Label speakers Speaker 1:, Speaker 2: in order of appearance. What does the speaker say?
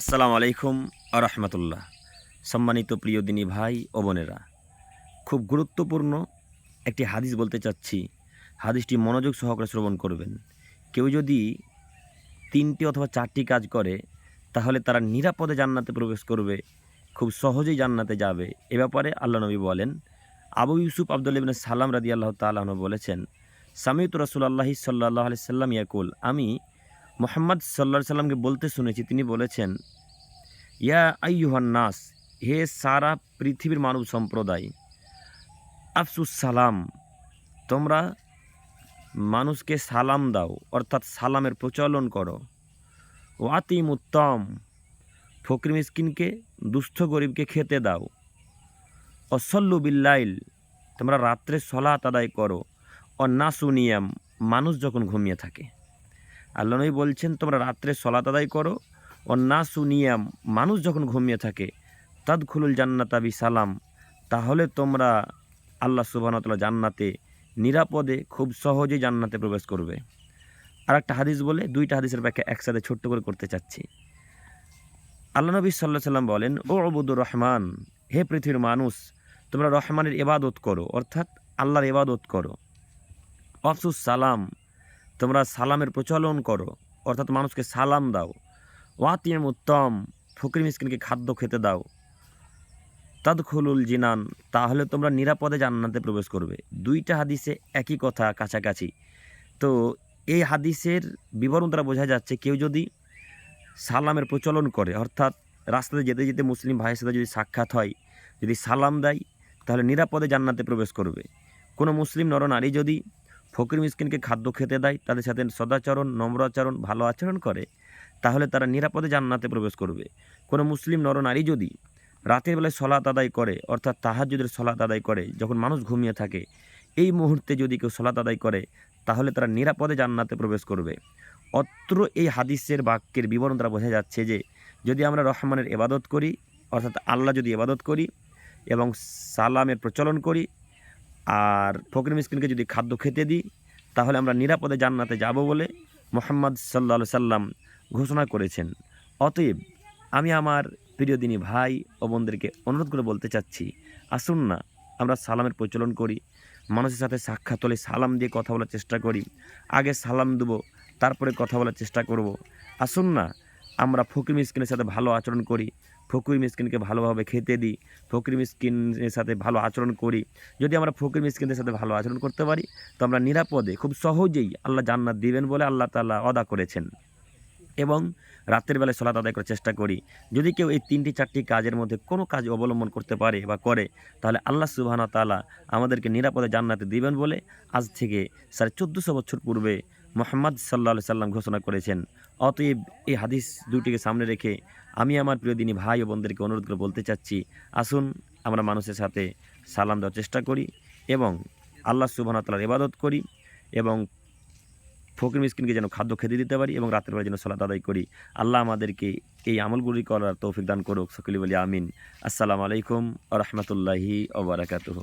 Speaker 1: আসসালামু আলাইকুম আরহামতুল্লাহ সম্মানিত প্রিয় দিনী ভাই ও বোনেরা, খুব গুরুত্বপূর্ণ একটি হাদিস বলতে চাচ্ছি। হাদিসটি মনোযোগ সহকারে শ্রবণ করবেন। কেউ যদি তিনটি অথবা চারটি কাজ করে, তাহলে তারা নিরাপদে জান্নাতে প্রবেশ করবে, খুব সহজেই জান্নাতে যাবে। এ ব্যাপারে আল্লাহ নবী বলেন, আবু ইউসুফ আবদুল ইবিন সালাম রাদি আল্লাহ তালন বলেছেন, সামিউত রসুল আল্লাহি সাল্লাহ আলি সাল্লাম ইয়াকুল, আমি মোহাম্মদ সাল্লা সাল্লামকে বলতে শুনেছি, তিনি বলেছেন, ইয়া আইয়ুহান নাস, হে সারা পৃথিবীর মানব সম্প্রদায়, আফসুস সালাম, তোমরা মানুষকে সালাম দাও, অর্থাৎ সালামের প্রচলন করো। ওয়াতিম উত্তম ফকরি মিসকিনকে, দুস্থ গরিবকে খেতে দাও। অসল্লু বিল্লাইল, তোমরা রাত্রে সলাত আদায় করো। অন্নাসুনিয়াম মানুষ যখন ঘুমিয়ে থাকে। আল্লাহ নবী বলছেন, তোমরা রাত্রে সলাত আদায় করো। অন্নাসুনিয়াম মানুষ যখন ঘুমিয়ে থাকে, তাদখুলুল জান্নাতাবি সালাম তাহলে তোমরা আল্লাহ সুবাহতলা জান্নাতে, নিরাপদে, খুব সহজেই জান্নাতে প্রবেশ করবে। আর একটা হাদিস বলে, দুইটা হাদিসের ব্যাখ্যা একসাথে ছোট্ট করে করতে চাচ্ছি। আল্লাহ নবী সাল্লাহ সাল্লাম বলেন ও অবুদুর রহমান, হে পৃথিবীর মানুষ, তোমরা রহমানের এবাদত করো, অর্থাৎ আল্লাহর এবাদত করো। অফসুস সালাম তোমরা সালামের প্রচলন করো, অর্থাৎ মানুষকে সালাম দাও। ওয়াতিম উত্তম, ফকির মিসকিনকে খাদ্য খেতে দাও। তাদখুলুল জিনান, তাহলে তোমরা নিরাপদে জান্নাতে প্রবেশ করবে। দুইটা হাদিসে একই কথা কাছাকাছি। তো এই হাদিসের বিবরণ দ্বারা বোঝা যাচ্ছে কেউ যদি সালামের প্রচলন করে, অর্থাৎ রাস্তাতে যেতে যেতে মুসলিম ভাইয়ের সাথে যদি সাক্ষাৎ হয়, যদি সালাম দেয়, তাহলে নিরাপদে জান্নাতে প্রবেশ করবে। কোনো মুসলিম নরনারী যদি ফকির মিসকিনকে খাদ্য খেতে দেয়, তাদের সাথে সদাচরণ নম্রাচরণ ভালো আচরণ করে, তাহলে তারা নিরাপদে জান্নাতে প্রবেশ করবে। কোনো মুসলিম নরনারী যদি রাতের বেলায় সলাত আদায় করে, অর্থাৎ তাহাজুদের সলাত আদায় করে, যখন মানুষ ঘুমিয়ে থাকে, এই মুহূর্তে যদি কেউ সলাত আদায় করে, তাহলে তারা নিরাপদে জান্নাতে প্রবেশ করবে। অত্র এই হাদিসের বাক্যের বিবরণ দ্বারা বোঝা যাচ্ছে যে, যদি আমরা রহমানের এবাদত করি, অর্থাৎ আল্লাহ যদি এবাদত করি এবং সালামের প্রচলন করি আর ফকির মিসকিনকে যদি খাদ্য খেতে দিই, তাহলে আমরা নিরাপদে জান্নাতে যাব বলে মোহাম্মদ সাল্লা সাল্লাম ঘোষণা করেছেন। অতএব আমি আমার প্রিয় দিনী ভাই ও বোনদেরকে অনুরোধ করে বলতে চাচ্ছি, আসুন না আমরা সালামের প্রচলন করি, মানুষের সাথে সাক্ষাৎ হলে সালাম দিয়ে কথা বলার চেষ্টা করি, আগে সালাম দেবো, তারপরে কথা বলার চেষ্টা করব। আসুন না আমরা ফকির মিসকিনের সাথে ভালো আচরণ করি ফকির মিসকিনকে ভালোভাবে খেতে দিই, ফকির মিসকিনের সাথে ভালো আচরণ করি। যদি আমরা ফকির মিসকিনদের সাথে ভালো আচরণ করতে পারি, তো আমরা নিরাপদে, খুব সহজেই আল্লাহ জান্নাত দিবেন বলে আল্লাহ তাআলা অদা করেছেন। এবং রাতের বেলায় সলাত আদায় করার চেষ্টা করি। যদি কেউ এই তিনটি চারটি কাজের মধ্যে কোনো কাজ অবলম্বন করতে পারে বা করে, তাহলে আল্লাহ সুবাহানা তালা আমাদেরকে নিরাপদে জান্নাতে দিবেন বলে আজ থেকে সাড়ে চোদ্দোশো বছর পূর্বে মোহাম্মদ সাল্লা সাল্লাম ঘোষণা করেছেন, অতএব এই হাদিস দুটিকে সামনে রেখে আমি আমার প্রিয় দিনী ভাই ও বোনদেরকে অনুরোধ করে বলতে চাচ্ছি, আসুন আমরা মানুষের সাথে সালাম দেওয়ার চেষ্টা করি এবং আল্লাহ সুবাহ তালার ইবাদত করি এবং ফকির মিসকিনকে যেন খাদ্য খেতে দিতে পারি এবং রাতের বেলা যেন সলাত আদায় করি। আল্লাহ আমাদেরকে এই আমলগুলি করার তৌফিক দান করুক, সকলি বলি আমিন। আসসালামু আলাইকুম আ রহমতুল্লাহি ওবরাকাতুহ